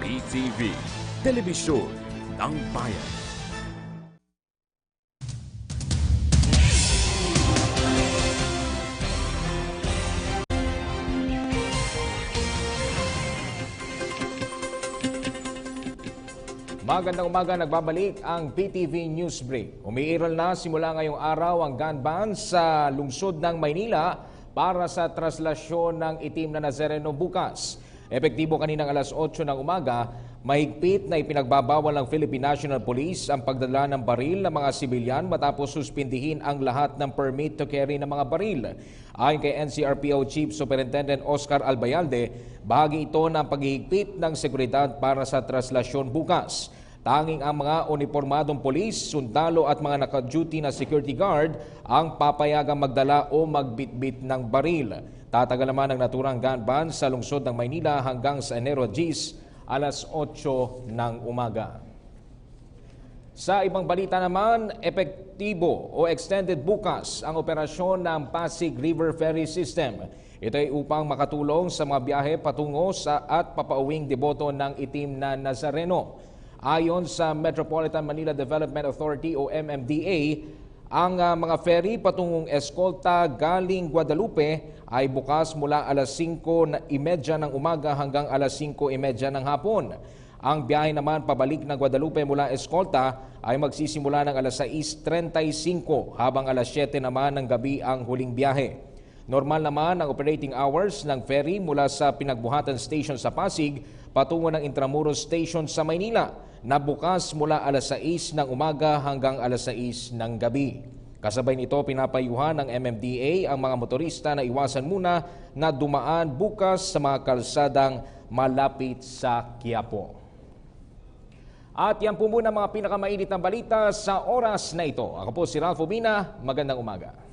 PTV, Telebisyon ng Bayan. Magandang umaga, nagbabalik ang PTV News Break. Umiiral na simula ngayong araw ang gun ban sa lungsod ng Maynila para sa traslasyon ng itim na Nazareno bukas. Epektibo kaninang alas 8 ng umaga, mahigpit na ipinagbabawal ng Philippine National Police ang pagdala ng baril ng mga sibilyan matapos suspindihin ang lahat ng permit to carry ng mga baril. Ayon kay NCRPO Chief Superintendent Oscar Albayalde, bahagi ito ng paghihigpit ng seguridad para sa traslasyon bukas. Tanging ang mga uniformadong polis, sundalo at mga naka-duty na security guard ang papayagang magdala o magbitbit ng baril. Tatagal naman ang naturang gun ban sa lungsod ng Maynila hanggang sa Enero 10, alas 8 ng umaga. Sa ibang balita naman, epektibo o extended bukas ang operasyon ng Pasig River Ferry System. Ito ay upang makatulong sa mga biyahe patungo sa at papauwing deboto ng itim na Nazareno. Ayon sa Metropolitan Manila Development Authority o MMDA, ang uh, mga ferry patungong Escolta galing Guadalupe ay bukas mula alas 5.30 ng umaga hanggang alas 5.30 ng hapon. Ang biyahe naman pabalik ng Guadalupe mula Escolta ay magsisimula ng alas 6.35 habang alas 7 naman ng gabi ang huling biyahe. Normal naman ang operating hours ng ferry mula sa Pinagbuhatan Station sa Pasig patungo ng Intramuros Station sa Maynila na bukas mula alas 6 ng umaga hanggang alas 6 ng gabi. Kasabay nito, pinapayuhan ng MMDA ang mga motorista na iwasan muna na dumaan bukas sa mga kalsadang malapit sa Quiapo. At yan po muna mga pinakamainit na balita sa oras na ito. Ako po si Ralph Obina. Magandang umaga.